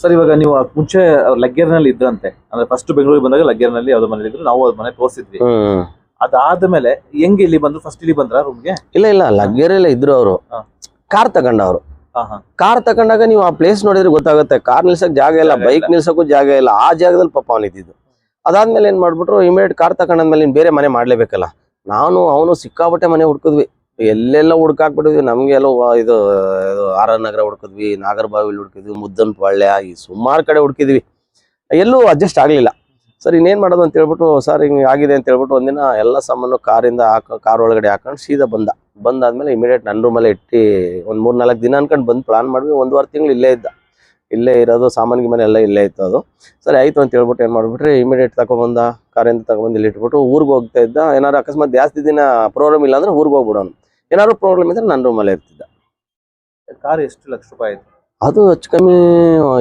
Sir ಇವಾಗ ನೀವು ಮುಂಚೆ ಲಗ್ಗೆರ್ನಲ್ಲಿ ಇದ್ರಂತೆ. ಅಂದ್ರೆ ಫಸ್ಟ್ ಬೆಂಗಳೂರಿಗೆ ಬಂದಾಗ ಲಗ್ಗೆರ್ನಲ್ಲಿ ಯಾವ್ದೋ ಮನೇಲಿ ಇದ್ರು ನಾವು ಅದ್ ಮನೆ ತೋರಿಸಿದ್ವಿ. ಅದಾದ್ಮೇಲೆ ಹೆಂಗ್ ಇಲ್ಲಿ ಬಂದ್ರು? ಫಸ್ಟ್ ಇಲ್ಲಿ ಬಂದ್ರ ರೂಮ್ಗೆ ಇಲ್ಲ ಇಲ್ಲ ಲಗ್ಗೆರೆಲ್ಲ ಇದ್ರು ಅವರು. ಕಾರ್ ತಗೊಂಡವ್ರು. ಕಾರ್ ತಗೊಂಡಾಗ ನೀವು ಆ ಪ್ಲೇಸ್ ನೋಡಿದ್ರೆ ಗೊತ್ತಾಗುತ್ತೆ. ಕಾರ್ ನಿಲ್ಸಕ್ ಜಾಗ ಇಲ್ಲ ಬೈಕ್. ನಿಲ್ಸಕ್ಕೂ ಜಾಗ ಇಲ್ಲ. ಆ ಜಾಗದಲ್ಲಿ ಪಾಪ ಅವನಿದ್ದು ಅದಾದ್ಮೇಲೆ ಏನ್ ಮಾಡ್ಬಿಟ್ರು ಇಮಿಡಿಯೇಟ್ ಕಾರ್ ತಗೊಂಡಾದ್ಮೇಲೆ ಬೇರೆ ಮನೆ ಮಾಡ್ಲೇಬೇಕಲ್ಲ. ನಾನು ಅವನು ಸಿಕ್ಕಾಪಟ್ಟೆ ಮನೆ ಹುಡ್ಕಿದ್ವಿ. ಎಲ್ಲೆಲ್ಲ ಹುಡ್ಕಾಕ್ಬಿಟ್ಟಿದ್ವಿ. ನಮ್ಗೆ ಎಲ್ಲ ಇದು ಆರ್ ನಗರ ಹುಡ್ಕಿದ್ವಿ, ನಾಗರಬಾವಿಲಿ ಹುಡ್ಕಿದ್ವಿ ಮುದ್ದನ್ ಪಾಳ್ಯ ಈ ಸುಮಾರು ಕಡೆ ಹುಡ್ಕಿದ್ವಿ. ಎಲ್ಲೂ ಅಡ್ಜಸ್ಟ್ ಆಗ್ಲಿಲ್ಲ. ಸರ್, ಇನ್ನೇನ್ ಮಾಡೋದು ಅಂತ ಹೇಳ್ಬಿಟ್ಟು, ಸರ್, ಹಿಂಗ್ ಆಗಿದೆ ಅಂತ ಹೇಳ್ಬಿಟ್ಟು ಒಂದಿನ ಎಲ್ಲ ಸಾಮಾನು ಕಾರಿಂದ ಕಾರ್ ಒಳಗಡೆ ಹಾಕೊಂಡು ಸೀದಾ ಬಂದ. ಬಂದಾದ್ಮೇಲೆ ಇಮಿಡಿಯೇಟ್ ನನ್ನ ರೂಮಲ್ಲೇ ಇಟ್ಟು ಒಂದ್ ಮೂರ್ ನಾಲ್ಕು ದಿನ ಅನ್ಕೊಂಡು ಬಂದು ಪ್ಲಾನ್ ಮಾಡ್ವಿ. ವಾರ ತಿಂಗಳು ಇಲ್ಲೇ ಇದ್ದ. ಇಲ್ಲೇ ಇರೋದು ಸಾಮಾನ್ಯ ಮನೆ ಎಲ್ಲ ಇಲ್ಲೇ ಇತ್ತು ಅದು. ಸರಿ, ಆಯ್ತು ಅಂತ ಹೇಳ್ಬಿಟ್ಟು ಏನ್ ಮಾಡ್ಬಿಟ್ರಿ ಇಮಿಡಿಯೇಟ್ ತಗೊಂಬಂದ, ಕಾರಿಂದ ತಗೊಂಬಂದು ಇಲ್ಲಿ ಇಟ್ಬಿಟ್ಟು ಊರಿಗೆ ಹೋಗ್ತಾ ಇದ್ದ. ಏನಾರು ಅಕಸ್ಮಾತ್ ಜಾಸ್ತಿ ದಿನ ಪ್ರೋಗ್ರಾಮ್ ಇಲ್ಲ ಅಂದ್ರೆ ಊರಿಗೆ ಹೋಗ್ಬಿಡೋನು. ಏನಾದ್ರು ಪ್ರಾಬ್ಲಮ್ ಇದ್ರೆ ನನ್ನ ರೂಮಲ್ಲೇ ಇರ್ತಿದ್ದ. ಕಾರ್ ಎಷ್ಟು ಲಕ್ಷ ರೂಪಾಯಿ ಆಯ್ತು? ಅದು ಹೆಚ್ಚು ಕಮ್ಮಿ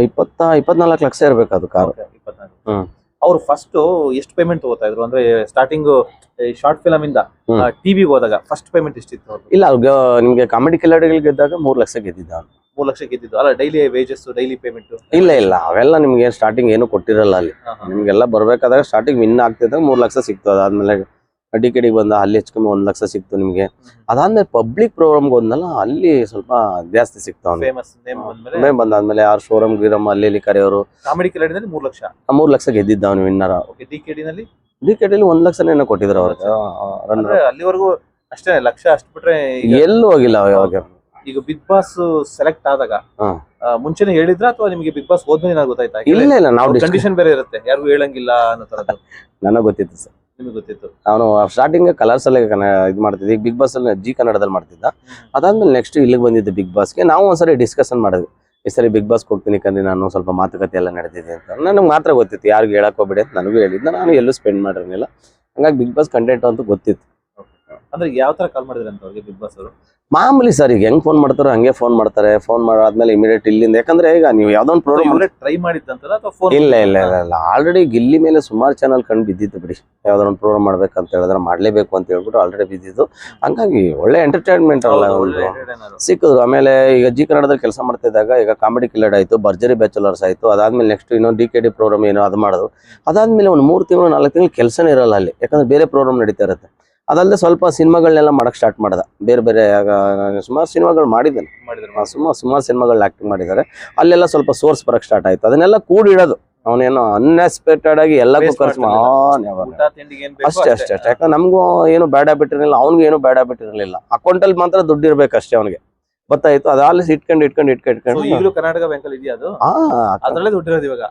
ಇಪ್ಪತ್ತ ಇಪ್ಪತ್ನಾಲ್ಕು ಲಕ್ಷ ಇರ್ಬೇಕು ಅದು ಕಾರ್ Okay, ಇಪ್ಪತ್ನಾಲ್ಕು. ಹ್ಮ್. ಅವ್ರು ಫಸ್ಟ್ ಎಷ್ಟು ಪೇಮೆಂಟ್ ತಗೋತಾ ಇದ್ರು? ಅಂದ್ರೆ ಸ್ಟಾರ್ಟಿಂಗ್ ಶಾರ್ಟ್ ಫಿಲಮ್ ಇಂದ ಟಿವಿ ಟಿವಿಗೆ ಹೋದಾಗ ಫಸ್ಟ್ ಪೇಮೆಂಟ್ ಎಷ್ಟಿತ್ತು ಇಲ್ಲ ಅವ್ರಿಗೆ ನಿಮ್ಗೆ ಕಾಮಿಡಿ ಕಿಲಾಡಿಗಳಿಗೆ ಇದ್ದಾಗ ಮೂರ್ ಲಕ್ಷ ಗೆದ್ದಿದ್ದ ಅವ್ನು. ಮೂರ್ ಲಕ್ಷ ಗೆದ್ದಿದ್ದು. ಅಲ್ಲ ಡೈಲಿ ವೇಜಸ್ ಡೈಲಿ ಪೇಮೆಂಟ್ ಇಲ್ಲ ಇಲ್ಲ ಅವೆಲ್ಲ ನಿಮ್ಗೆ ಸ್ಟಾರ್ಟಿಂಗ್ ಏನು ಕೊಟ್ಟಿರಲ್ಲ ಅಲ್ಲಿ. ನಿಮ್ಗೆಲ್ಲ ಬರ್ಬೇಕಾದಾಗ ಸ್ಟಾರ್ಟಿಂಗ್ ವಿನ್ ಆಗ್ತಿದ್ದಾಗ ಮೂರ್ ಲಕ್ಷ ಸಿಗ್ತದೆ. ಅದಾದ್ಮೇಲೆ ಡಿ ಕೆ ಬಂದ ಅಲ್ಲಿ ಹೆಚ್ಚು ಕಮ್ಮಿ ಒಂದ್ ಲಕ್ಷ ಸಿಕ್ತು ನಿಮ್ಗೆ. ಅದಾದ್ಮೇಲೆ ಪಬ್ಲಿಕ್ ಪ್ರೋಗ್ರಾಮ್ಗೆ ಹೋದ್ನಲ್ಲ ಅಲ್ಲಿ ಸ್ವಲ್ಪ ಜಾಸ್ತಿ ಸಿಕ್ತು ಅವ್ನಿಗೆ. ಫೇಮಸ್ ನೇಮ್ ಬಂದಾದ್ಮೇಲೆ ಯಾರು ಶೋರೂಮ್ ಗಿರಮ್ ಅಲ್ಲಿ ಇಲ್ಲಿ ಕರೆಯೋರು. ಕಾಮಿಡಿ ಕಿಲಾಡಿನಲ್ಲಿ ಮೂರ್ ಲಕ್ಷ? ಮೂರ್ ಲಕ್ಷ ಗೆದ್ದಿದ್ದ ಅವ್ನು ವಿನ್ನರ್ ಡಿ ಕೆಡಿ ನಲ್ಲಿ? ಡಿ ಕೆ ಒಂದ್ ಲಕ್ಷನೇನೋ ಕೊಟ್ಟಿದ್ರು ಅವ್ರ. ಅಂದ್ರೆ ಅಲ್ಲಿವರೆಗೂ ಅಷ್ಟೇ ಲಕ್ಷ ಅಷ್ಟು ಬಿಟ್ರೆ ಎಲ್ಲೂ ಹೋಗಿಲ್ಲ ಅವಾಗ ಈಗ ಬಿಗ್ ಬಾಸ್ ಸೆಲೆಕ್ಟ್ ಆದಾಗ ಮುಂಚೆನೆ ಹೇಳಿದ್ರ ಅಥವಾ ನಿಮಗೆ ಬಿಗ್ ಬಾಸ್ ಹೋದ್ಮೇಲೆ ಗೊತ್ತಾಯ್ತಾ? ಇಲ್ಲ ಇಲ್ಲ ನಾವು ಕಂಡೀಷನ್ ಬೇರೆ ಇರುತ್ತೆ ಯಾರಿಗೂ ಹೇಳಂಗಿಲ್ಲ ಅನ್ನೋ ತರದ್ದು? ನನಗೆ ಗೊತ್ತಿತ್ತು ಸರ್. ನಿಮಗೆ ಗೊತ್ತಿತ್ತು. ಅವನು ಸ್ಟಾರ್ಟಿಂಗ್ ಕಲರ್ಸ್ ಅಲ್ಲಿ ಇದು ಮಾಡ್ತಿದ್ದೆ. ಈಗ ಬಿಗ್ ಬಾಸ್ ಅಲ್ಲಿ ಜಿ ಕನ್ನಡದಲ್ಲಿ ಮಾಡ್ತಿದ್ದ. ಅದಾದ್ಮೇಲೆ ನೆಕ್ಸ್ಟ್ ಇಲ್ಲಿಗೆ ಬಂದಿದ್ದು ಬಿಗ್ ಬಾಸ್ಗೆ ನಾವು ಒಂದ್ಸರಿ ಡಿಸ್ಕಷನ್ ಮಾಡಿದ್ವಿ. ಈ ಸರಿ ಬಿಗ್ ಬಾಸ್ ಹೋಗ್ತೀನಿ ಕಂದ್ರೆ ನಾನು ಸ್ವಲ್ಪ ಮಾತುಕತೆ ಎಲ್ಲ ನಡೆದಿದೆ ಅಂತ. ನನಗೆ ಮಾತ್ರ ಗೊತ್ತಿತ್ತು ಯಾರಿಗೂ ಹೇಳಕ್ ಹೋಗ್ಬೇಡಿ ಅಂತ ನನಗೂ ಹೇಳಿದ್ದ. ನಾನು ಎಲ್ಲೂ ಸ್ಪೆಂಡ್ ಮಾಡಿರಲಿಲ್ಲ. ಹಂಗಾಗಿ ಬಿಗ್ ಬಾಸ್ ಕಂಟೆಂಟ್ ಅಂತೂ ಗೊತ್ತಿತ್ತು. ಅಂದ್ರೆ ಯಾವ ತರ ಕಾಲ್ ಮಾಡಿದ್ರೆ ಅಂತ ಅವ್ರಿಗೆ ಬಿಗ್ ಬಾಸ್ ಅವರು? ಮಾಮೂಲಿ ಸರ್ ಈಗ ಹೆಂಗ್ ಫೋನ್ ಮಾಡ್ತಾರೋ ಹಂಗೆ ಫೋನ್ ಮಾಡ್ತಾರೆ. ಫೋನ್ ಮಾಡಾದ್ಮೇಲೆ ಇಮಿಡಿಯೇಟ್ ಇಲ್ಲಿಂದ ಯಾಕಂದ್ರೆ ಈಗ ನೀವು ಯಾವ್ದೋ ಒಂದು ಪ್ರೋಗ್ರಾಮ್ ಟ್ರೈ ಮಾಡಿದ್ದಂತಲ್ಲ ಅಥವಾ ಫೋನ್ ಇಲ್ಲ ಇಲ್ಲ ಇಲ್ಲ ಇಲ್ಲ. ಆಲ್ರೆಡಿ ಗಿಲ್ಲಿ ಮೇಲೆ ಸುಮಾರು ಚಾನಲ್ ಕಂಡು ಬಿದ್ದಿತ್ತು ಬಿಡಿ. ಯಾವ್ದಾರ ಒಂದು ಪ್ರೋಗ್ರಾಮ್ ಮಾಡ್ಬೇಕಂತ ಹೇಳಿದ್ರೆ ಮಾಡ್ಲೇಬೇಕು ಅಂತ ಹೇಳ್ಬಿಟ್ಟು ಆಲ್ರೆಡಿ ಬಿದ್ದಿದ್ದು. ಹಂಗಾಗಿ ಒಳ್ಳೆ ಎಂಟರ್ಟೈನ್ಮೆಂಟ್ ಅಲ್ಲ ಒಂದು. ಸಿಕ್ಕಿದ್ರು. ಆಮೇಲೆ ಈಗ ಜಿ ಕನ್ನಡದಲ್ಲಿ ಕೆಲಸ ಮಾಡ್ತಿದ್ದಾಗ ಈಗ ಕಾಮಿಡಿ ಕಿಲ್ಲಡ್ ಆಯ್ತು ಭರ್ಜರಿ ಬ್ಯಾಚುಲರ್ಸ್ ಆಯ್ತು ಅದಾದ್ಮೇಲೆ ನೆಕ್ಸ್ಟ್ ಇನ್ನೊಂದು ಡಿ ಕೆ ಡಿ ಪ್ರೋಗ್ರಾಮ್ ಏನೋ ಅದು ಮಾಡೋದು. ಅದಾದ್ಮೇಲೆ ಒಂದು ಮೂರು ತಿಂಗಳು ನಾಲ್ಕು ತಿಂಗಳು ಕೆಲಸನೇ ಇರಲ್ಲ ಅಲ್ಲಿ. ಯಾಕಂದ್ರೆ ಬೇರೆ ಪ್ರೋಗ್ರಾಮ್ ನಡೀತಾ ಇರುತ್ತೆ. ಅದಲ್ಲದೆ ಸ್ವಲ್ಪ ಸಿನಿಮಾಗಳನ್ನೆಲ್ಲ ಮಾಡಕ್ ಸ್ಟಾರ್ಟ್ ಮಾಡ್ದ. ಬೇರೆ ಬೇರೆ ಸುಮಾರು ಸಿನಿಮಾಗಳು ಮಾಡಿದ್ದಾನೆ. ಮಾಡಿದ್ರು ಸುಮಾರು ಸುಮಾರು ಸಿನಿಮಾಗಳು ಆ್ಯಕ್ಟಿಂಗ್ ಮಾಡಿದ್ದಾರೆ. ಅಲ್ಲೆಲ್ಲ ಸ್ವಲ್ಪ ಸೋರ್ಸ್ ಬರಕ್ ಸ್ಟಾರ್ಟ್ ಆಯ್ತು. ಅದನ್ನೆಲ್ಲ ಕೂಡಿಡೋದು. ಅವನೇನೋ ಅನ್ಎಕ್ಸ್ಪೆಕ್ಟೆಡ್ ಆಗಿ ಎಲ್ಲಕ್ಕೂ ಖರ್ಚು ಅಷ್ಟೇ ಅಷ್ಟೇ. ಅಷ್ಟೇ ಯಾಕಂದ್ರೆ ನಮಗೂ ಏನು ಬ್ಯಾಡ್ ಹ್ಯಾಬಿಟ್ ಇರಲಿಲ್ಲ ಅವ್ನಿಗೂ ಏನು ಬ್ಯಾಡ್ ಹ್ಯಾಬಿಟ್ ಇರಲಿಲ್ಲ. ಅಕೌಂಟಲ್ಲಿ ಮಾತ್ರ ದುಡ್ಡು ಇರ್ಬೇಕು ಅಷ್ಟೇ ಅವನಿಗೆ. ಗೊತ್ತಾಯ್ತು. ಇತ್ತು ಇಟ್ಕೊಂಡು ಇಟ್ಕೊಂಡು ಇಟ್ಕೊಂಡು ಇಟ್ಕೊಂಡು. ಈಗಲೂ ಕರ್ನಾಟಕ ಬ್ಯಾಂಕ್ ಅಲ್ಲಿ ಇದೆಯಾ ಅದು? ಆ, ಅದ್ರಲ್ಲೇ ದುಡ್ಡಿರೋದು ಇವಾಗ.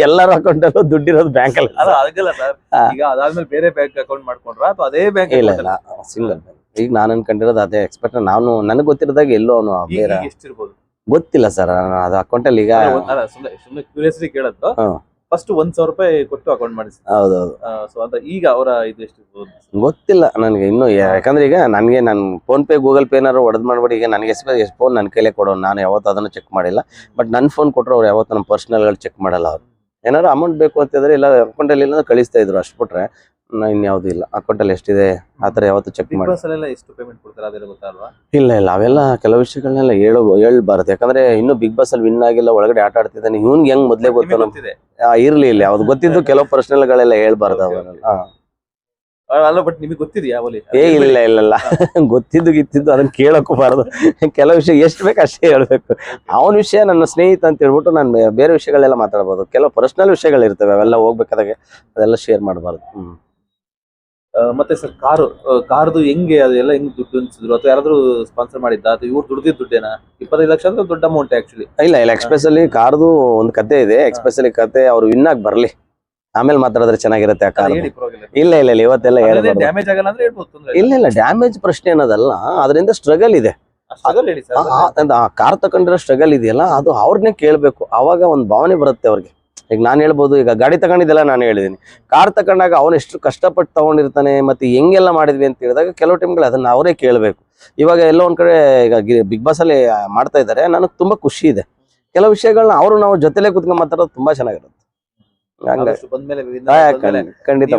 ಎಲ್ಲರ ಅಕೌಂಟಲ್ಲೂ ದುಡ್ಡಿರೋದು ಬ್ಯಾಂಕಲ್ಲಿ ಅಲ್ಲ. ಅದಕ್ಕಲ್ಲ ಸರ್. ಈಗ ಅದಾದ್ಮೇಲೆ ಬೇರೆ ಬ್ಯಾಂಕ್ ಅಕೌಂಟ್ ಮಾಡ್ಕೊಂಡ್ರ? ಅಥವಾ ಅದೇ ಬ್ಯಾಂಕ್ ಇಲ್ಲ ಇಲ್ಲ. ಸಿಂಗಲ್ ಈಗ ನಾನು ಅನ್ಕೊಂಡಿರೋದು ಅದೇ ಎಕ್ಸ್ಪೆಕ್ಟ್ ನಾನು ನನಗೆ ಗೊತ್ತಿರೋದಾಗ ಎಲ್ಲೋ ಅವನು ಬೇರೆ. ಎಷ್ಟಿರ್ಬೋದು? ಗೊತ್ತಿಲ್ಲ ಸರ್ ಅದು ಅಕೌಂಟಲ್ಲಿ ಈಗ ಅಲ್ಲ, ಸುಮ್ಮನೆ ಕ್ಯೂರಿಯಸ್ಲಿ ಹಾ. ಫಸ್ಟ್ ಒಂದ್ ಸಾವಿರ ರೂಪಾಯಿ ಕೊಟ್ಟು ಅಕೌಂಟ್ ಮಾಡಿಸಿ ಹೌದೌದು. ಸೊ ಅಂತ ಈಗ ಅವರ ಇದು ಎಷ್ಟು ಗೊತ್ತಿಲ್ಲ ನನಗೆ ಇನ್ನು ಯಾಕಂದ್ರೆ ಈಗ ನನಗೆ ನಾನು ಫೋನ್ ಪೇ ಗೂಗಲ್ ಪೇ ಏನಾದ್ರು ಹೊಡೆದ್ ಮಾಡ್ಬಿಡಿ ಈಗ ನನಗೆ ಎಷ್ಟು ಎಷ್ಟು ಫೋನ್ ನನ್ನ ಕೈಲೇ ಕೊಡೋನು ನಾನು ಯಾವತ್ತೂ ಅದನ್ನು ಚೆಕ್ ಮಾಡಿಲ್ಲ. ಬಟ್ ನನ್ನ ಫೋನ್ ಕೊಟ್ಟರು ಅವ್ರು ಯಾವತ್ತು ನಮ್ಮ ಪರ್ಸ್ನಲ್ಗಳು ಚೆಕ್ ಮಾಡಲ್ಲ ಅವ್ರು. ಏನಾದ್ರು ಅಮೌಂಟ್ ಬೇಕು ಅಂತಿದ್ರೆ ಇಲ್ಲ ಅಕೌಂಟಲ್ಲಿ ಇಲ್ಲ ಕಳಿಸ್ತಾ ಇದ್ರು ಅಷ್ಟು ಬಿಟ್ರೆ. ಇನ್ಯಾವುದೂ ಇಲ್ಲ. ಅಕೌಂಟಲ್ಲಿ ಎಷ್ಟಿದೆ? ಆ ಥರ ಯಾವತ್ತು ಚೆಕ್ ಮಾಡಿ. ಎಷ್ಟು ಪೇಮೆಂಟ್ ಕೊಡ್ತಾರೆ? ಅದೆಲ್ಲ ಗೊತ್ತಲ್ವಾ? ಇಲ್ಲ ಇಲ್ಲ. ಅವೆಲ್ಲ ಕೆಲವು ವಿಷಯಗಳನ್ನೆಲ್ಲ ಹೇಳ ಹೇಳ್ಬಾರ್ದು. ಯಾಕಂದ್ರೆ ಇನ್ನೂ ಬಿಗ್ ಬಾಸ್ ಅಲ್ಲಿ ವಿನ್ ಆಗಿಲ್ಲ ಒಳಗಡೆ ಆಟ ಆಡ್ತಿದ್ದಾನೆ ಇವ್ನಿಗೆ ಹೆಂಗ್ ಮೊದ್ಲೇ ಗೊತ್ತು ಗೊತ್ತಿದೆ. ಇರ್ಲಿ ಇಲ್ಲ ಯಾವ್ದು ಗೊತ್ತಿದ್ದು ಕೆಲವು ಪರ್ಸನಲ್ಗಳೆಲ್ಲ ಹೇಳ್ಬಾರ್ದು ಅವನ್ನೆಲ್ಲ. ಆ, ಅಲ್ಲ ಬಟ್ ನಿಮಗೆ ಗೊತ್ತಿದೆಯಾ ಅವಲಿ ಏ ಇಲ್ಲ ಇಲ್ಲ ಇಲ್ಲ. ಗೊತ್ತಿದ್ದು ಗಿತ್ತಿದ್ದು ಅದನ್ನ ಕೇಳಕ್ಕೂಬಾರ್ದು ಕೆಲವು ವಿಷಯ ಎಷ್ಟು ಬೇಕು ಅಷ್ಟೇ ಹೇಳ್ಬೇಕು. ಅವನ ವಿಷಯ ನನ್ನ ಸ್ನೇಹಿತ ಅಂತ ಹೇಳ್ಬಿಟ್ಟು ನಾನು ಬೇರೆ ವಿಷಯಗಳೆಲ್ಲ ಮಾತಾಡ್ಬೋದು. ಕೆಲವು ಪರ್ಸನಲ್ ವಿಷಯಗಳಿರ್ತವೆ ಅವೆಲ್ಲ ಹೋಗ್ಬೇಕಾದಾಗ ಅದೆಲ್ಲ ಶೇರ್ ಮಾಡಬಾರ್ದು. ಹ್ಮ್. ಮತ್ತೆ ಸರ್ ಕಾರು ಕಾರ್ದು ಹೆಂಗೆ ಅದೆಲ್ಲ ಹೆಂಗ್ ದುಡ್ಡು ಅನ್ಸಿದ್ರು? ಅಥವಾ ಯಾರಾದ್ರೂ ಸ್ಪಾನ್ಸರ್ ಮಾಡಿದ್ದ? ಅಥವಾ ಇವ್ರು ದುಡ್ದಿದ್ದ ದುಡ್ಡೇನಾ? ಇಪ್ಪತ್ತೈದು ಲಕ್ಷ ಅಂದ್ರೆ ದೊಡ್ಡ ಅಮೌಂಟ್ ಆಕ್ಚುಲಿ ಇಲ್ಲ ಇಲ್ಲ ಎಕ್ಸ್ಪ್ರೆಸ್ಸಲ್ಲಿ ಕಾರ್ದು ಒಂದು ಕತೆ ಇದೆ. ಎಕ್ಸ್ಪ್ರೆಸ್ಸಲ್ಲಿ ಕತೆ ಅವ್ರು ವಿನ್ ಆಗಿ ಬರ್ಲಿ. ಆಮೇಲೆ ಮಾತಾಡಿದ್ರೆ ಚೆನ್ನಾಗಿರುತ್ತೆ ಆ ಕಾರ್ ಇಲ್ಲ. ಇಲ್ಲ ಇಲ್ಲ ಇವತ್ತೆಲ್ಲ ಡ್ಯಾಮೇಜ್ ಆಗಲ್ಲ ಅಂದ್ರೆ ಹೇಳ್ಬೋದು ಇಲ್ಲ. ಇಲ್ಲ ಡ್ಯಾಮೇಜ್ ಪ್ರಶ್ನೆ ಅನ್ನೋದಲ್ಲ ಅದರಿಂದ ಸ್ಟ್ರಗಲ್ ಇದೆ. ಕಾರ್ ತಕೊಂಡಿರೋ ಸ್ಟ್ರಗಲ್ ಇದೆಯಲ್ಲ ಅದು ಅವ್ರನ್ನೇ ಕೇಳಬೇಕು. ಅವಾಗ ಒಂದು ಭಾವನೆ ಬರುತ್ತೆ ಅವ್ರಿಗೆ. ಈಗ ನಾನು ಹೇಳ್ಬೋದು ಈಗ ಗಾಡಿ ತಗೊಂಡಿದ್ದೆಲ್ಲ ನಾನು ಹೇಳಿದ್ದೀನಿ ಕಾರ್ ತಗೊಂಡಾಗ ಅವನು ಎಷ್ಟು ಕಷ್ಟಪಟ್ಟು ತೊಗೊಂಡಿರ್ತಾನೆ ಮತ್ತೆ ಹೆಂಗೆಲ್ಲ ಮಾಡಿದ್ವಿ ಅಂತ ಹೇಳಿದಾಗ ಕೆಲವು ಟೈಮ್ಗಳು ಅದನ್ನ ಅವರೇ ಕೇಳಬೇಕು. ಇವಾಗ ಎಲ್ಲೋ ಒಂದು ಕಡೆ ಈಗ ಬಿಗ್ ಬಾಸ್ ಅಲ್ಲಿ ಮಾಡ್ತಾ ಇದ್ದಾರೆ ನನಗೆ ತುಂಬಾ ಖುಷಿ ಇದೆ. ಕೆಲವು ವಿಷಯಗಳನ್ನ ಅವರು ನಾವು ಜೊತೆಲೆ ಕುತ್ಕೊಂಡು ಮಾತಾಡೋದು ತುಂಬಾ ಚೆನ್ನಾಗಿರುತ್ತೆ. ಖಂಡಿತ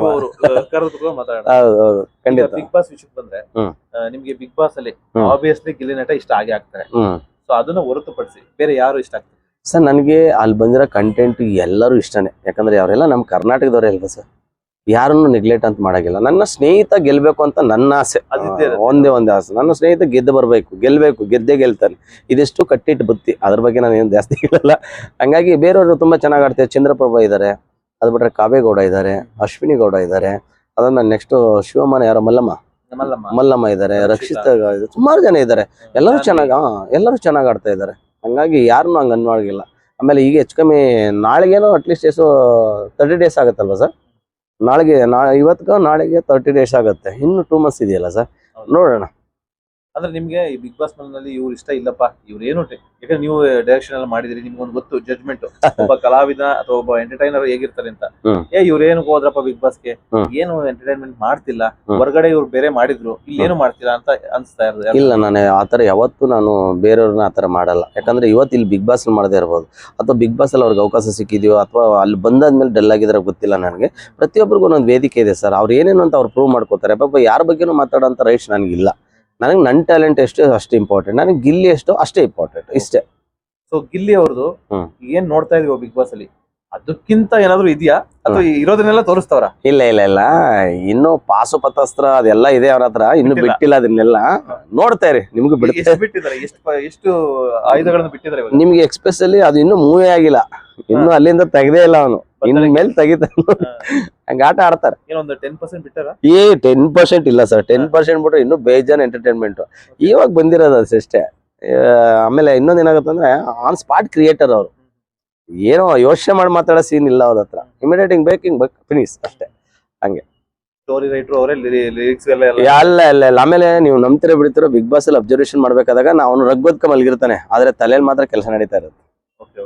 ಹೌದು ಖಂಡಿತ. ಬಿಗ್ ಬಾಸ್ ವಿಷಯಕ್ಕೆ ಬಂದ್ರೆ. ನಿಮ್ಗೆ ಬಿಗ್ ಬಾಸ್ ಅಲ್ಲಿ. ಆಬ್ವಿಯಸ್ಲಿ ಗಿಲ್ಲಿ ನಟ ಇಷ್ಟ ಆಗಿ ಆಗ್ತಾರೆ. ಸೊ ಅದನ್ನ ಹೊರತುಪಡಿಸಿ ಬೇರೆ ಯಾರು ಇಷ್ಟ ಆಗ್ತಾರೆ? ಸರ್ ನನಗೆ ಅಲ್ಲಿ ಬಂದಿರೋ ಕಂಟೆಂಟ್ ಎಲ್ಲರೂ ಇಷ್ಟನೇ. ಯಾಕಂದ್ರೆ ಅವರೆಲ್ಲ ನಮ್ಮ ಕರ್ನಾಟಕದವರೇ ಅಲ್ವಾ ಸರ್? ಯಾರನ್ನು ನೆಗ್ಲೆಕ್ಟ್ ಅಂತ ಮಾಡಾಗಿಲ್ಲ. ನನ್ನ ಸ್ನೇಹಿತ ಗೆಲ್ಲಬೇಕು ಅಂತ ನನ್ನ ಆಸೆ. ಒಂದೇ ಒಂದೇ ಆಸೆ. ನನ್ನ ಸ್ನೇಹಿತ ಗೆದ್ದು ಬರಬೇಕು ಗೆಲ್ಬೇಕು ಗೆದ್ದೇ ಗೆಲ್ತಾನೆ. ಇದೆಷ್ಟು ಕಟ್ಟಿಟ್ಟು ಬುತ್ತಿ. ಅದ್ರ ಬಗ್ಗೆ ನಾನು ಏನು ಜಾಸ್ತಿ ಹೇಳಲ್ಲ. ಹಂಗಾಗಿ ಬೇರೆಯವರು ತುಂಬಾ ಚೆನ್ನಾಗಿ ಆಡ್ತೀವಿ ಚಂದ್ರಪ್ರಭಾ ಇದ್ದಾರೆ. ಅದು ಬಿಟ್ರೆ ಕಾವೇಗೌಡ ಇದ್ದಾರೆ. ಅಶ್ವಿನಿ ಗೌಡ ಇದ್ದಾರೆ. ಅದನ್ನ ನೆಕ್ಸ್ಟ್ ಶಿವಮ್ಮನ ಯಾರೋ? ಮಲ್ಲಮ್ಮ. ಮಲ್ಲಮ್ಮ. ಮಲ್ಲಮ್ಮ ಇದ್ದಾರೆ. ರಕ್ಷಿತಾ. ರಕ್ಷಿತ ಸುಮಾರು ಜನ ಇದ್ದಾರೆ. ಎಲ್ಲರೂ ಚೆನ್ನಾಗಿ ಹಾ ಎಲ್ಲರೂ ಚೆನ್ನಾಗಿ ಆಡ್ತಾ ಇದ್ದಾರೆ. ಹಂಗಾಗಿ ಯಾರನ್ನೂ ಹಂಗೆ ಅನ್ವಾಗಿಲ್ಲ ಆಮೇಲೆ ಈಗ ಹೆಚ್ಚು ಕಮ್ಮಿ ನಾಳೆಗೇನೋ ಅಟ್ಲೀಸ್ಟ್ ಎಷ್ಟು ತರ್ಟಿ ಡೇಸ್ ಆಗುತ್ತಲ್ವ ಸರ್ ನಾಳೆಗೆ ನಾ ಇವತ್ತಿಗೂ ನಾಳೆಗೆ ತರ್ಟಿ ಡೇಸ್ ಆಗುತ್ತೆ. ಇನ್ನು ಟೂ ಮಂತ್ಸ್ ಇದೆಯಲ್ಲ ಸರ್. ನೋಡೋಣ. ಅಂದ್ರೆ ನಿಮ್ಗೆ ಈ ಬಿಗ್ ಬಾಸ್ನಲ್ಲಿ ಇವ್ರು ಇಷ್ಟ ಇಲ್ಲಪ್ಪ. ಇವ್ರು ಏನು ಯಾಕಂದ್ರೆ ನೀವು ಡೈರೆಕ್ಷನ್ ಎಲ್ಲ ಮಾಡಿದ್ರಿ ನಿಮ್ಗೊಂದು ಗೊತ್ತು ಜಡ್ಜ್ಮೆಂಟ್ ಒಬ್ಬ ಕಲಾವಿದ ಅಥವಾ ಒಬ್ಬ ಎಂಟರ್ಟೈನರ್ ಹೇಗಿರ್ತಾರೆ ಅಂತ. ಏ ಇವ್ರು ಏನು ಹೋದ್ರಪ್ಪ ಬಿಗ್ ಬಾಸ್ಗೆ? ಏನು ಎಂಟರ್ಟೈನ್ಮೆಂಟ್ ಮಾಡ್ತಿಲ್ಲ. ಹೊರಗಡೆ ಇವ್ರು ಬೇರೆ ಮಾಡಿದ್ರು ಇಲ್ಲಿ ಏನು ಮಾಡ್ತಿಲ್ಲ ಅಂತ ಅನ್ಸ್ತಾ ಇರೋದು ಇಲ್ಲ ನಾನು ಆತರ ಯಾವತ್ತೂ ನಾನು ಬೇರೆಯವ್ರನ್ನ ಆತರ ಮಾಡಲ್ಲ. ಯಾಕಂದ್ರೆ ಇವತ್ತು ಇಲ್ಲಿ ಬಿಗ್ ಬಾಸ್ ಮಾಡದೇ ಇರ್ಬೋದು. ಅಥವಾ ಬಿಗ್ ಬಾಸ್ ಅಲ್ಲಿ ಅವ್ರಿಗೆ ಅವಕಾಶ ಸಿಕ್ಕಿದೆಯೋ ಅಥವಾ ಅಲ್ಲಿ ಬಂದಾದ್ಮೇಲೆ ಡಲ್ ಆಗಿದ್ರೆ ಗೊತ್ತಿಲ್ಲ ನನಗೆ. ಪ್ರತಿಯೊಬ್ಬರಿಗೂ ಒಂದೊಂದು ವೇದಿಕೆ ಇದೆ ಸರ್. ಅವ್ರು ಏನೇನು ಅಂತ ಅವ್ರು ಪ್ರೂವ್ ಮಾಡ್ಕೋತಾರೆ. ಪಾಪ ಯಾರ ಬಗ್ಗೆನೂ ಅಂತ ರೈಟ್ಸ್ ನನಗಿಲ್ಲ. ನನಗೆ ನನ್ನ ಟ್ಯಾಲೆಂಟ್ ಎಷ್ಟು ಅಷ್ಟು ಇಂಪಾರ್ಟೆಂಟ್ ನನಗೆ ಗಿಲ್ಲಿ ಎಷ್ಟು ಅಷ್ಟೇ ಇಂಪಾರ್ಟೆಂಟ್ ಇಷ್ಟೇ. ಸೊ ಗಿಲ್ಲಿ ಅವ್ರದ್ದು. ಏನ್ ನೋಡ್ತಾ ಇದೀವಿ ಬಿಗ್ ಬಾಸ್ ಅಲ್ಲಿ? ಅದಕ್ಕಿಂತ ಏನಾದ್ರು ಇದೆಯಾ? ಅಥವಾ ಇರೋದನ್ನೆಲ್ಲ ತೋರಿಸ್ತವ್ರ? ಇಲ್ಲ ಇಲ್ಲ ಇಲ್ಲ. ಇನ್ನು ಪಾಸು ಪತಾಸ್ತ್ರ ಅದೆಲ್ಲ ಇದೆ ಅವ್ರ ಹತ್ರ. ಇನ್ನು ಬಿಟ್ಟಿಲ್ಲ. ಅದನ್ನೆಲ್ಲ. ನೋಡ್ತಾ ಇರಿ ನಿಮ್ಗೆ ಬಿಟ್ಟಿದ್ದಾರೆ? ಎಷ್ಟು ಎಷ್ಟು ಎಕ್ಸ್ಪ್ರೆಸ್ ಬಿಟ್ಟಿದ್ದಾರೆ ನಿಮ್ಗೆ ಎಕ್ಸ್ಪ್ರೆಸ್ಸಲ್ಲಿ ಅದು ಇನ್ನೂ ಮೂವೇ ಆಗಿಲ್ಲ. ಇನ್ನು ಅಲ್ಲಿಂದ ತೆಗ್ದೇ ಇಲ್ಲ ಅವನು. ಇನ್ನು ಮೇಲೆ ಹಂಗ ಆಟ ಆಡ್ತಾರೆ. ಏನೊಂದು ಟೆನ್ ಪರ್ಸೆಂಟ್ ಬಿಟ್ಟಾರ? ಏ ಟೆನ್ ಪರ್ಸೆಂಟ್ ಇಲ್ಲ ಸರ್ ಟೆನ್ ಪರ್ಸೆಂಟ್ ಬಿಟ್ರೆ ಇನ್ನೂ ಬೇಜಾನ್ ಎಂಟರ್ಟೈನ್ಮೆಂಟ್ ಇವಾಗ ಬಂದಿರೋದು ಅಷ್ಟೇ. ಆಮೇಲೆ ಇನ್ನೊಂದ್ ಏನಾಗುತ್ತಂದ್ರೆ ಆನ್ ಸ್ಪಾಟ್ ಕ್ರಿಯೇಟರ್ ಅವರು. ಏನೋ ಯೋಚನೆ ಮಾಡಿ ಮಾತಾಡೋ ಸೀನ್ ಇಲ್ಲ ಅವ್ರ ಹತ್ರ. ಇಮಿಡಿಯೇಟ್ ಹಿಂಗ್ ಬೇಕು ಹಿಂಗ್. ಬೇಕು ಫಿನಿಶ್ ಅಷ್ಟೇ ಹಂಗೆ ಅಲ್ಲ ಅಲ್ಲ ಆಮೇಲೆ ನೀವು ನಂಬ್ತಿರೋ ಬಿಡ್ತಿರೋ ಬಿಗ್ ಬಾಸ್ ಅಲ್ಲಿ ಅಬ್ಸರ್ವೇಷನ್ ಮಾಡ್ಬೇಕಾದಾಗ ನಾವು ರಗ್ಬದ್ಕ ರಗ್ಗೋದ್ಕ ಮಲಗಿರ್ತಾನೆ. ಆದ್ರೆ ತಲೆಯಲ್ಲಿ ಮಾತ್ರ ಕೆಲಸ ನಡೀತಾ ಇರುತ್ತೆ.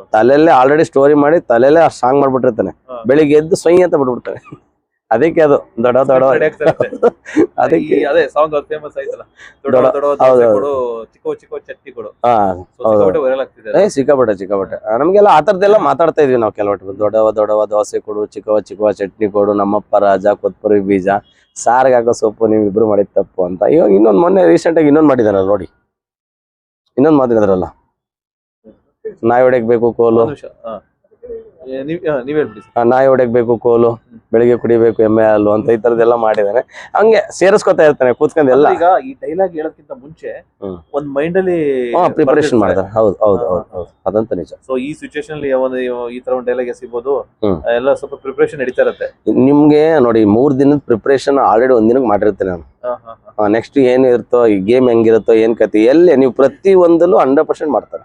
ತಲೆಯಲ್ಲೇ ಆಲ್ರೆಡಿ ಸ್ಟೋರಿ ಮಾಡಿ ತಲೆಯಲ್ಲೇ ಆ ಸಾಂಗ್ ಮಾಡ್ಬಿಟ್ಟಿರ್ತಾನೆ. ಬೆಳಿಗ್ಗೆ ಎದ್ದು ಸ್ವಯಂ ಅಂತ ಬಿಟ್ಬಿಡ್ತಾನೆ. ಅದಕ್ಕೆ ಅದು ದೊಡ್ಡ ದೊಡ್ಡ Ready ಆಗ್ತಾ ಇರುತ್ತೆ. ಅದಕ್ಕೆ ಅದೇ ಸಾಂಗ್ ಅದು ಫೇಮಸ್ ಆಯ್ತಲ್ಲ. ದೊಡ್ಡ ದೊಡ್ಡ- ದೊಡ್ಡ ಹೌದು, ದೋಸೆ ಹೌದು. ಕೊಡು ಚಿಕ್ಕ ಚಿಕ್ಕ ಚಟ್ನಿ ಕೊಡು. ಹಾ So, ಸಿಕ್ಕಾಪಟ್ಟೆ ಸಿಕ್ಕಾಪಟ್ಟೆ ನಮ್ಗೆಲ್ಲ ಆ ಥರದ್ದೆಲ್ಲ ಮಾತಾಡ್ತಾ ಇದ್ವಿ ನಾವು ಕೆಲವಟ್ಟು. ದೊಡ್ಡವ ದೊಡ್ಡವ ದೋಸೆ ಕೊಡು ಚಿಕ್ಕವ ಚಿಕ್ಕವ ಚಟ್ನಿ ಕೊಡು ನಮ್ಮಪ್ಪ ರಾಜ ಕೊತ್ಪುರಿ ಬೀಜ ಸಾರಿಗೆ ಹಾಕೋ ಸೊಪ್ಪು ನೀವು ಇಬ್ರು ಮಾಡಿದ ತಪ್ಪು ಅಂತ. ಇವಾಗ ಇನ್ನೊಂದು ಮೊನ್ನೆ ರೀಸೆಂಟ್ ಆಗಿ ಇನ್ನೊಂದು ಮಾಡಿದಾರಲ್ಲ ನೋಡಿ. ಇನ್ನೊಂದು ಮಾತಾಡಿದ್ರಲ್ಲ. ನಾಯಿ ಹೊಡೆಯಕ್ ಬೇಕು ಕೋಲು. ನೀವ್ ಹೇಳ್ಬಿಡಿ ಆ, ನಾಯಿ ಹೊಡೆಯಕ್ ಬೇಕು ಕೋಲು ಬೆಳಿಗ್ಗೆ ಕುಡಿಬೇಕು ಎಮ್ಮೆ ಹಾಲು ಅಂತ ಈ ತರದೆಲ್ಲ ಮಾಡಿದಾನೆ ಹಂಗೆ ಸೇರಿಸ್ಕೊತಾ ಇರ್ತಾನೆ ಕೂತ್ಕೊಂಡು ಎಲ್ಲ. ಈಗ ಈ ಡೈಲಾಗ್ ಹೇಳೋದಕ್ಕಿಂತ ಮುಂಚೆ ಹ್ಮ್. ಒಂದ್ ಮೈಂಡ್ ಅಲ್ಲಿ ಪ್ರಿಪರೇಷನ್ ಮಾಡ್ತಾರೆ. ಹೌದು ಹೌದು ಹೌದು ಹೌದು. ಅದಂತ ನಿಜ. ಸೊ ಈ ಸಿಚುವೇಶನ್ ಅಲ್ಲಿ ಒಂದು ಈ ತರ ಒಂದು ಡೈಲಾಗ್ ಸಿಗ್ಬೋದು ಹ್ಮ್. ಎಲ್ಲ ಸ್ವಲ್ಪ ಪ್ರಿಪರೇಷನ್ ನಡೀತಾ ಇರತ್ತೆ. ನಿಮ್ಗೆ ನೋಡಿ ಮೂರ್ ದಿನದ ಪ್ರಿಪರೇಷನ್ ಆಲ್ರೆಡಿ ಒಂದ್ ದಿನಕ್ಕೆ ಮಾಡಿರ್ತೇನೆ ನಾನು. ನೆಕ್ಸ್ಟ್ ಏನು ಇರುತ್ತೋ ಈ ಗೇಮ್ ಹೆಂಗಿರುತ್ತೋ ಏನ್ ಕತಿ ಎಲ್ಲಿ ನೀವು ಪ್ರತಿ ಒಂದಲ್ಲೂ ಹಂಡ್ರೆಡ್ ಪರ್ಸೆಂಟ್ ಮಾಡ್ತಾರೆ.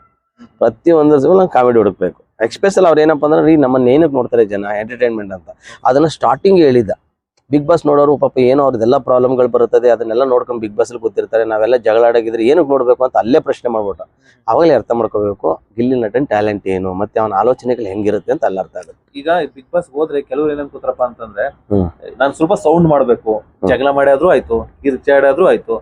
ಪ್ರತಿ ಒಂದ್ರ ನಾವು ಕಾಮಿಡಿ ಹುಡುಕ್ಬೇಕು. ಎಕ್ಸ್ಪೆಷಲ್ ಅವ್ರು ಏನಪ್ಪ ಅಂದ್ರೆ ರೀ ನಮ್ಮನ್ನ ಏನಕ್ಕೆ ನೋಡ್ತಾರೆ ಜನ ಎಂಟರ್ಟೈನ್ಮೆಂಟ್ ಅಂತ. ಅದನ್ನ ಸ್ಟಾರ್ಟಿಂಗ್ ಹೇಳಿದ ಬಿಗ್ ಬಾಸ್ ನೋಡೋರು ಪಾಪ ಏನೋ ಅವ್ರದ್ದೆಲ್ಲ ಪ್ರಾಬ್ಲಮ್ಗಳು ಬರುತ್ತದೆ ಅದನ್ನೆಲ್ಲ ನೋಡ್ಕೊಂಡು ಬಿಗ್ ಬಾಸ್ ಅಲ್ಲಿ ಕೂತಿರ್ತಾರೆ ನಾವೆಲ್ಲ ಜಗಳ ಆಡಾಗಿದ್ರೆ ಏನಕ್ಕೆ ನೋಡ್ಬೇಕು ಅಂತ ಅಲ್ಲೇ ಪ್ರಶ್ನೆ ಮಾಡ್ಬಿಟ್ಟು. ಅವಾಗಲೇ ಅರ್ಥ ಮಾಡ್ಕೋಬೇಕು ಗಿಲ್ಲಿ ನಟನ್ ಟ್ಯಾಲೆಂಟ್ ಏನು ಮತ್ತೆ ಅವನ ಆಲೋಚನೆಗಳು ಹೆಂಗಿರುತ್ತೆ ಅಂತ ಅಲ್ಲಿ ಅರ್ಥ ಆಗುತ್ತೆ. ಈಗ ಬಿಗ್ ಬಾಸ್ ಹೋದ್ರೆ ಕೆಲವ್ರು ಏನಂತ ಕೂತ್ರಪ್ಪ ಅಂತಂದ್ರೆ. ನಾನು ಸ್ವಲ್ಪ ಸೌಂಡ್ ಮಾಡ್ಬೇಕು. ಜಗಳ ಮಾಡಿ ಆಯ್ತು ಕಿರ್ಚಾಡಾದ್ರೂ ಆಯ್ತು.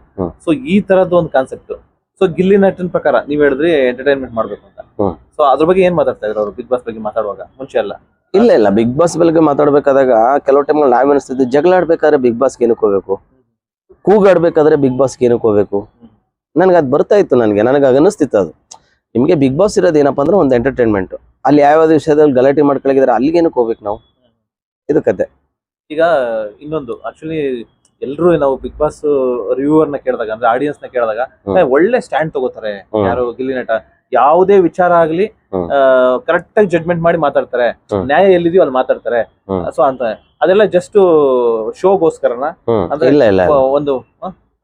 ಸೊ ಈ ತರದ್ದು ಒಂದು ಕಾನ್ಸೆಪ್ಟ್ ಸೊ ಗಿಲ್ಲಿ ನಟನ್ ಪ್ರಕಾರ ನೀವ್ ಹೇಳಿದ್ರಿ ಎಂಟರ್ಟೈನ್ಮೆಂಟ್ ಮಾಡ್ಬೇಕು ಅಂತ. ಹ್ಮ್. ಸೊ ಅದ್ರ ಬಗ್ಗೆ ಏನ್ ಮಾತಾಡ್ತಾ ಇದ್ರು ಅವ್ರು? ಬಿಗ್ ಬಾಸ್ ಬಗ್ಗೆ ಮಾತಾಡುವಾಗ ಮುಂಚೆ ಅಲ್ಲ ಇಲ್ಲ ಇಲ್ಲ. ಬಿಗ್ ಬಾಸ್ ಬಗ್ಗೆ ಮಾತಾಡ್ಬೇಕಾದಾಗ ಕೆಲವು ಟೈಮ್ ನಾವ್ ಅನಿಸ್ತಿದ್ದು ಜಗಳ ಆಡ್ಬೇಕಾದ್ರೆ ಬಿಗ್ ಬಾಸ್ಗೆ ಏನಕ್ಕೆ ಹೋಗ್ಬೇಕು? ಕೂಗಾಡ್ಬೇಕಾದ್ರೆ ಬಿಗ್ ಬಾಸ್ಗೆ ಏನಕ್ಕೆ ಹೋಗ್ಬೇಕು? ನನಗೆ ಅದು ಬರ್ತಾ ಇತ್ತು ನನಗೆ. ನನಗೆ ಅನಿಸ್ತಿತ್ತು ಅದು. ನಿಮಗೆ ಬಿಗ್ ಬಾಸ್ ಇರೋದು ಏನಪ್ಪ ಅಂದ್ರೆ ಒಂದು ಎಂಟರ್ಟೈನ್ಮೆಂಟ್ ಅಲ್ಲಿ ಯಾವ ವಿಷಯದಲ್ಲಿ ಗಲಾಟೆ ಮಾಡ್ಕೊಳಗಿದ್ರೆ ಅಲ್ಲಿಗೆ ಏನಕ್ಕೆ ಹೋಗ್ಬೇಕು ನಾವು? ಇದು ಕತೆ. ಈಗ ಇನ್ನೊಂದು. ಆಕ್ಚುಲಿ ಎಲ್ರು ನಾವು ಬಿಗ್ ಬಾಸ್ ರಿವ್ಯೂವರ್ನ ಕೇಳಿದಾಗ ಅಂದ್ರೆ ಆಡಿಯನ್ಸ್ನ ಕೇಳಿದಾಗ ಒಳ್ಳೆ ಸ್ಟ್ಯಾಂಡ್ ತಗೋತಾರೆ ಯಾರು ಗಿಲ್ಲಿ ನಟ. ಯಾವುದೇ ವಿಚಾರ ಆಗ್ಲಿ. ಕರೆಕ್ಟ್ ಆಗಿ ಜಡ್ಮೆಂಟ್ ಮಾಡಿ ಮಾತಾಡ್ತಾರೆ. ನ್ಯಾಯ ಎಲ್ಲಿದೆಯೋ ಅಲ್ಲಿ ಮಾತಾಡ್ತಾರೆ. ಸೊ ಅಂತ. ಅದೆಲ್ಲ ಜಸ್ಟ್ ಶೋಗೋಸ್ಕರನ ಅಂದ್ರೆ ಇಲ್ಲ ಇಲ್ಲ. ಒಂದು?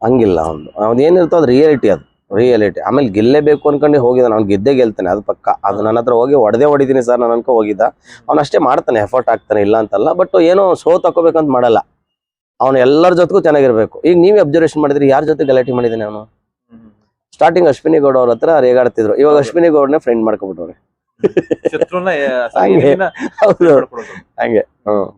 ಹಂಗಿಲ್ಲ ಒಂದು ಅವ್ನು ಏನಿರ್ತೋ ಅದು ರಿಯಾಲಿಟಿ ಅದು. ರಿಯಾಲಿಟಿ ಆಮೇಲೆ ಗೆಲ್ಲೇಬೇಕು ಅನ್ಕೊಂಡು ಹೋಗಿದ್ದ ನಾನು ಗೆದ್ದೇ ಗೆಲ್ತಾನೆ ಅದು ಪಕ್ಕ. ಅದು ನನ್ನ ಹತ್ರ ಹೋಗಿ ಹೊಡೆದೇ ಹೊಡಿತೀನಿ ಸರ್ ನಾನು ಅನ್ಕೊ ಹೋಗಿದ್ದ. ಅವನಷ್ಟೇ ಅಷ್ಟೇ ಮಾಡ್ತಾನೆ ಎಫರ್ಟ್ ಆಗ್ತಾನೆ ಇಲ್ಲ ಅಂತಲ್ಲ. ಬಟ್ ಏನೋ ಸೋ ತಕೋಬೇಕಂತ ಮಾಡಲ್ಲ. ಅವನು ಎಲ್ಲರ ಜೊತೆಗೂ ಚೆನ್ನಾಗಿರ್ಬೇಕು. ಈಗ ನೀವೇ ಅಬ್ಸರ್ವೇಷನ್ ಮಾಡಿದ್ರೆ ಯಾರ ಜೊತೆ ಗಲಾಟೆ ಮಾಡಿದ್ದಾನೆ ಅವನು ಸ್ಟಾರ್ಟಿಂಗ್ ಅಶ್ವಿನಿ ಗೌಡ ಅವ್ರ ಹತ್ರ ರೇಗಾಡ್ತಿದ್ರು. ಇವಾಗ ಅಶ್ವಿನಿ ಗೌಡನೇ ಫ್ರೆಂಡ್ ಮಾಡ್ಕೊಬಿಟ್ಟವ್ರೆ. ಹಂಗೆ. ಹೌದು. ಹಂಗೆ ಹ್ಮ್.